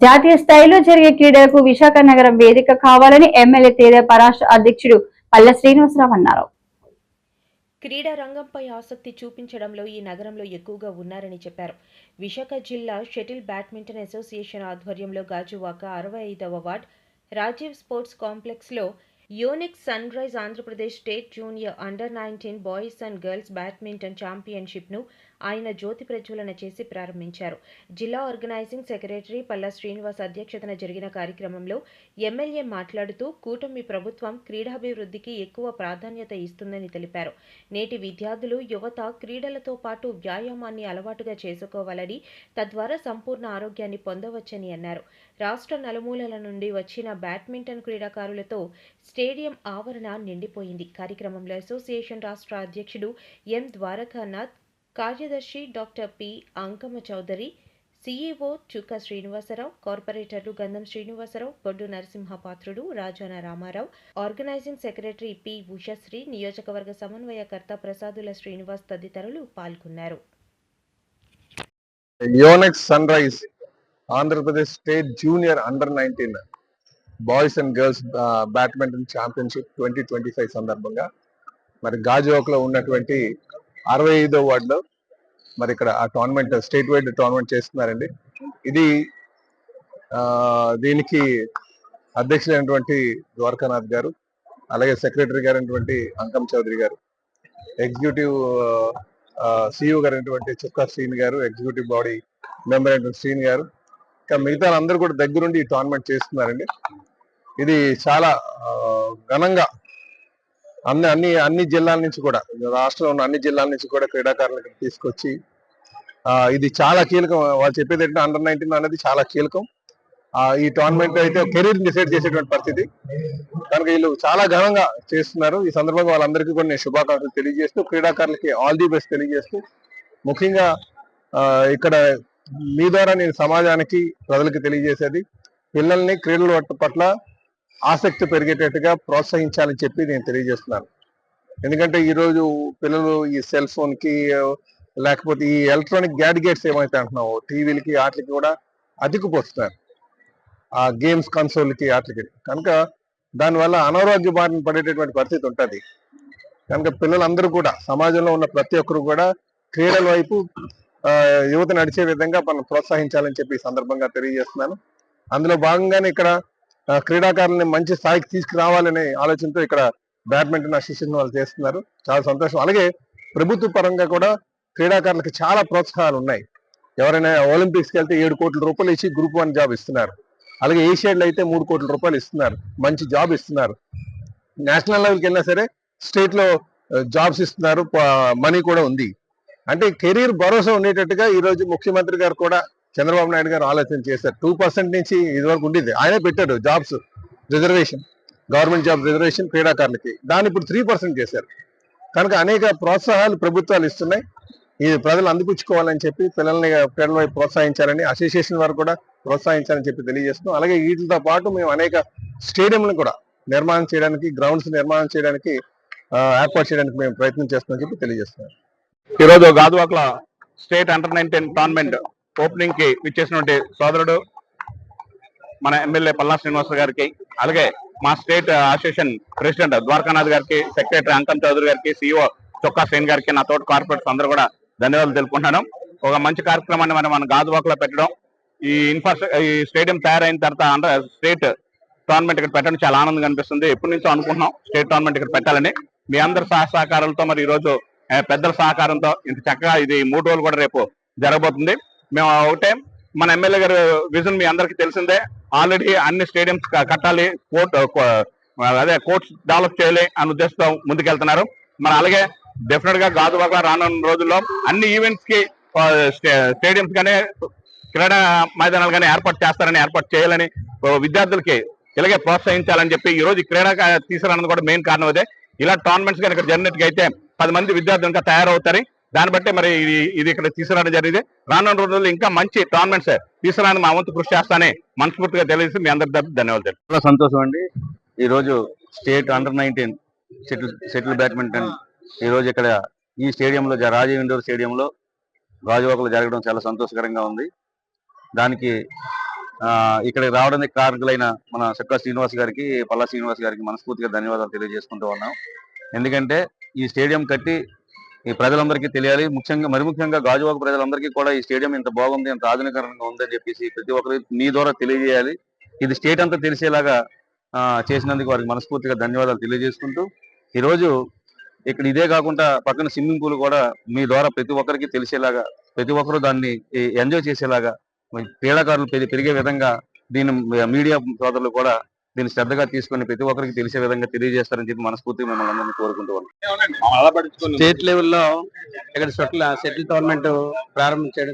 జాతీయ స్థాయిలో జరిగే క్రీడలకు విశాఖ నగరం వేదిక కావాలని ఎమ్మెల్యే తేదేపా రాష్ట్ర అధ్యక్షుడు పల్ల శ్రీనివాసరావు అన్నారు. క్రీడా రంగంపై ఆసక్తి చూపించడంలో ఈ నగరంలో ఎక్కువగా ఉన్నారని చెప్పారు. విశాఖ జిల్లా షటిల్ బ్యాడ్మింటన్ అసోసియేషన్ ఆధ్వర్యంలో గాజువాక అరవై ఐదవ వార్డ్ రాజీవ్ స్పోర్ట్స్ కాంప్లెక్స్లో Yonex sunrise Andhra Pradesh state junior under nineteen boys and girls badminton ఛాంపియన్షిప్ను ఆయన జ్యోతి ప్రజ్వలన చేసి ప్రారంభించారు. జిల్లా ఆర్గనైజింగ్ సెక్రటరీ పల్లా శ్రీనివాస్ అధ్యక్షతన జరిగిన కార్యక్రమంలో ఎమ్మెల్యే మాట్లాడుతూ కూటమి ప్రభుత్వం క్రీడాభివృద్ధికి ఎక్కువ ప్రాధాన్యత ఇస్తుందని తెలిపారు. నేటి విద్యార్థులు యువత క్రీడలతో పాటు వ్యాయామాన్ని అలవాటుగా చేసుకోవాలని తద్వారా సంపూర్ణ ఆరోగ్యాన్ని పొందవచ్చని అన్నారు. రాష్ట్ర నలుమూలల నుండి వచ్చిన బ్యాడ్మింటన్ క్రీడాకారులతో స్టేడియం ఆవరణ నిండిపోయింది. కార్యక్రమంలో అసోసియేషన్ రాష్ట్ర అధ్యక్షుడు ఎం ద్వారకానాథ్ కార్యదర్శి doctor P. Ankamma Chowdary CEO Chukka Srinivasarao కార్పొరేటర్లు Gandham Srinivasarao Boddu Narasimhapatrudu Rajana Ramarao organising secretary P. Ushasri నియోజకవర్గ సమన్వయకర్త ప్రసాదుల శ్రీనివాస్ తదితరులు పాల్గొన్నారు. Yonex sunrise Andhra Pradesh state junior under nineteen boys and girls badminton championship twenty twenty five సందర్భంగా. మరి గాజువాక్లో ఉన్నటువంటి అరవై ఐదో వార్డులో మరి ఇక్కడ ఆ టోర్నమెంట్ స్టేట్ వైడ్ టోర్నమెంట్ చేస్తున్నారండి. ఇది దీనికి అధ్యక్షులైనటువంటి ద్వారకానాథ్ గారు అలాగే సెక్రటరీ గారైనటువంటి అంకం చౌదరి గారు ఎగ్జిక్యూటివ్ సిఇఓ గారైనటువంటి చుక్కా శ్రీని గారు ఎగ్జిక్యూటివ్ బాడీ మెంబర్ అయినటువంటి శ్రీని గారు ఇంకా మిగతా అందరూ కూడా దగ్గరుండి ఈ టోర్నమెంట్ చేస్తున్నారండి. ఇది చాలా ఘనంగా అన్ని అన్ని అన్ని జిల్లాల నుంచి కూడా రాష్ట్రంలో ఉన్న అన్ని జిల్లాల నుంచి కూడా క్రీడాకారులకు తీసుకొచ్చి ఇది చాలా కీలకం. వాళ్ళు చెప్పేది ఏంటంటే అండర్ నైన్టీన్ అనేది చాలా కీలకం. ఈ టోర్నమెంట్ అయితే కెరీర్ డిసైడ్ చేసేటువంటి పరిస్థితి. కనుక వీళ్ళు చాలా ఘనంగా చేస్తున్నారు. ఈ సందర్భంగా వాళ్ళందరికీ కూడా నేను శుభాకాంక్షలు తెలియజేస్తూ క్రీడాకారులకి ఆల్ ది బెస్ట్ తెలియజేస్తూ ముఖ్యంగా ఇక్కడ మీ ద్వారా నేను సమాజానికి ప్రజలకు తెలియజేసేది పిల్లల్ని క్రీడల పట్ల ఆసక్తి పెరిగేటట్టుగా ప్రోత్సహించాలని చెప్పి నేను తెలియజేస్తున్నాను. ఎందుకంటే ఈరోజు పిల్లలు ఈ సెల్ ఫోన్కి లేకపోతే ఈ ఎలక్ట్రానిక్ గ్యాడ్గెట్స్ ఏమైతే అంటున్నావో టీవీలకి వాటికి కూడా అతికిపోతున్నారు. ఆ గేమ్స్ కన్సోల్కి వాటికి కనుక దానివల్ల అనారోగ్య బారిన పడేటటువంటి పరిస్థితి ఉంటుంది. కనుక పిల్లలందరూ కూడా సమాజంలో ఉన్న ప్రతి ఒక్కరు కూడా క్రీడల వైపు యువత నడిచే విధంగా మనం ప్రోత్సహించాలని చెప్పి సందర్భంగా తెలియజేస్తున్నాను. అందులో భాగంగానే ఇక్కడ క్రీడాకారుల్ని మంచి స్థాయికి తీసుకురావాలనే ఆలోచనతో ఇక్కడ బ్యాడ్మింటన్ అసోసియేషన్ వాళ్ళు చేస్తున్నారు. చాలా సంతోషం. అలాగే ప్రభుత్వ పరంగా కూడా క్రీడాకారులకు చాలా ప్రోత్సాహాలు ఉన్నాయి. ఎవరైనా ఒలింపిక్స్కి వెళ్తే ఏడు కోట్ల రూపాయలు ఇచ్చి గ్రూప్ వన్ జాబ్ ఇస్తున్నారు. అలాగే ఏషియాడ్లో అయితే మూడు కోట్ల రూపాయలు ఇస్తున్నారు. మంచి జాబ్ ఇస్తున్నారు. నేషనల్ లెవెల్కి వెళ్ళినా సరే స్టేట్లో జాబ్స్ ఇస్తున్నారు. మనీ కూడా ఉంది. అంటే కెరీర్ భరోసా ఉండేటట్టుగా ఈ రోజు ముఖ్యమంత్రి గారు కూడా చంద్రబాబు నాయుడు గారు ఆలోచన చేశారు. టూ పర్సెంట్ నుంచి ఇదివరకు ఉండేది. ఆయనే పెట్టాడు jobs reservation government job reservation క్రీడాకారులకి. దాన్ని ఇప్పుడు త్రీ పర్సెంట్ చేశారు. కనుక అనేక ప్రోత్సాహాలు ప్రభుత్వాలు ఇస్తున్నాయి. ఇది ప్రజలు అందిపుచ్చుకోవాలని చెప్పి పిల్లల్ని పిల్లల వైపు ప్రోత్సహించాలని అసోసియేషన్ వారు కూడా ప్రోత్సహించాలని చెప్పి తెలియజేస్తున్నాం. అలాగే వీటితో పాటు మేము అనేక స్టేడియంలను కూడా నిర్మాణం చేయడానికి గ్రౌండ్స్ నిర్మాణం చేయడానికి ఏర్పాటు చేయడానికి మేము ప్రయత్నం చేస్తున్నామని చెప్పి తెలియజేస్తున్నాం. ఈ రోజు గాజువాకల స్టేట్ అండర్ నైన్టీన్ టోర్నమెంట్ ఓపెనింగ్కి విచ్చేసినటువంటి సోదరుడు మన ఎమ్మెల్యే పల్లా శ్రీనివాస గారికి అలాగే మా స్టేట్ అసోసియేషన్ ప్రెసిడెంట్ ద్వారకానాథ్ గారికి సెక్రటరీ అంకం చౌదరి గారికి సిఇఓ చొక్కా సేన్ గారికి నా తోటి కార్పొరేట్స్ అందరూ కూడా ధన్యవాదాలు తెలుపుకుంటున్నాను. ఒక మంచి కార్యక్రమాన్ని మనం మన గాజువాకలో పెట్టడం ఈ ఇన్ఫ్రాస్ట్రక్చర్ ఈ స్టేడియం తయారైన తర్వాత స్టేట్ టోర్నమెంట్ ఇక్కడ పెట్టడం చాలా ఆనందంగా అనిపిస్తుంది. ఎప్పటి నుంచో అనుకుంటున్నాం స్టేట్ టోర్నమెంట్ ఇక్కడ పెట్టాలని. మీ అందరి సహకారాలతో మరి ఈ రోజు పెద్దల సహకారంతో ఇంత చక్కగా ఇది మూడు రోజులు కూడా రేపు జరగబోతుంది. మేము ఒకటే మన ఎమ్మెల్యే గారు విజన్ మీ అందరికీ తెలిసిందే. ఆల్రెడీ అన్ని స్టేడియంస్ కట్టాలి. కోర్ట్ అదే కోర్ట్స్ డెవలప్ చేయాలి అనే ఉద్దేశంతో ముందుకెళ్తున్నారు. మరి అలాగే డెఫినెట్గా గాజువాక రానున్న రోజుల్లో అన్ని ఈవెంట్స్కి స్టేడియంస్ కానీ క్రీడా మైదానాలు కానీ ఏర్పాటు చేస్తారని ఏర్పాటు చేయాలని విద్యార్థులకి ఇలాగే ప్రోత్సహించాలని చెప్పి ఈ రోజు క్రీడా కా- తీసుకురావడం కూడా మెయిన్ కారణం అదే. ఇలా టోర్నమెంట్స్ కానీ ఇక్కడ జరిగినట్టుగా అయితే పది మంది విద్యార్థులు ఇంకా తయారవుతారు. దాన్ని బట్టి మరి ఇది ఇది ఇక్కడ తీసుకురావడం జరిగింది. రానున్న రోజుల్లో ఇంకా మంచి టోర్నమెంట్స్ తీసుకురాని మా వంతు కృషి చేస్తానే మనస్ఫూర్తిగా తెలియజేసి మీ అందరి ధన్యవాదాలు చాలా సంతోషం అండి. ఈ రోజు state under nineteen shuttle shuttle badminton ఈ రోజు ఇక్కడ ఈ స్టేడియంలో రాజీవ్ ఇండోర్ స్టేడియంలో గాజువాకలో జరగడం చాలా సంతోషకరంగా ఉంది. దానికి ఆ, ఇక్కడికి రావడానికి కారకులైన మన చక్కా శ్రీనివాస్ గారికి పల్లా శ్రీనివాస్ గారికి మనస్ఫూర్తిగా ధన్యవాదాలు తెలియజేసుకుంటూ ఉన్నాం. ఎందుకంటే ఈ స్టేడియం కట్టి ఈ ప్రజలందరికీ తెలియాలి. ముఖ్యంగా మరి ముఖ్యంగా గాజువాక ప్రజలందరికీ కూడా ఈ స్టేడియం ఇంత బాగుంది ఇంత ఆధునికరంగా ఉందని చెప్పేసి ప్రతి ఒక్కరు మీ ద్వారా తెలియజేయాలి. ఇది స్టేట్ అంతా తెలిసేలాగా ఆ, చేసినందుకు వారికి మనస్ఫూర్తిగా ధన్యవాదాలు తెలియజేసుకుంటూ ఈరోజు ఇక్కడ ఇదే కాకుండా పక్కన స్విమ్మింగ్ పూల్ కూడా మీ ద్వారా ప్రతి ఒక్కరికి తెలిసేలాగా ప్రతి ఒక్కరూ దాన్ని ఎంజాయ్ చేసేలాగా క్రీడాకారులు పెరిగే విధంగా దీన్ని మీడియా సోదరులు కూడా దీన్ని శ్రద్ధగా తీసుకొని ప్రతి ఒక్కరికి తెలిసే విధంగా తెలియజేస్తారని చెప్పి మనస్ఫూర్తిగా మిమ్మల్ని అందరినీ కోరుకుంటూ ఉన్నాం. స్టేట్ లెవెల్లో ఇక్కడ షటిల్ షటిల్ టోర్నమెంట్ ప్రారంభించడం.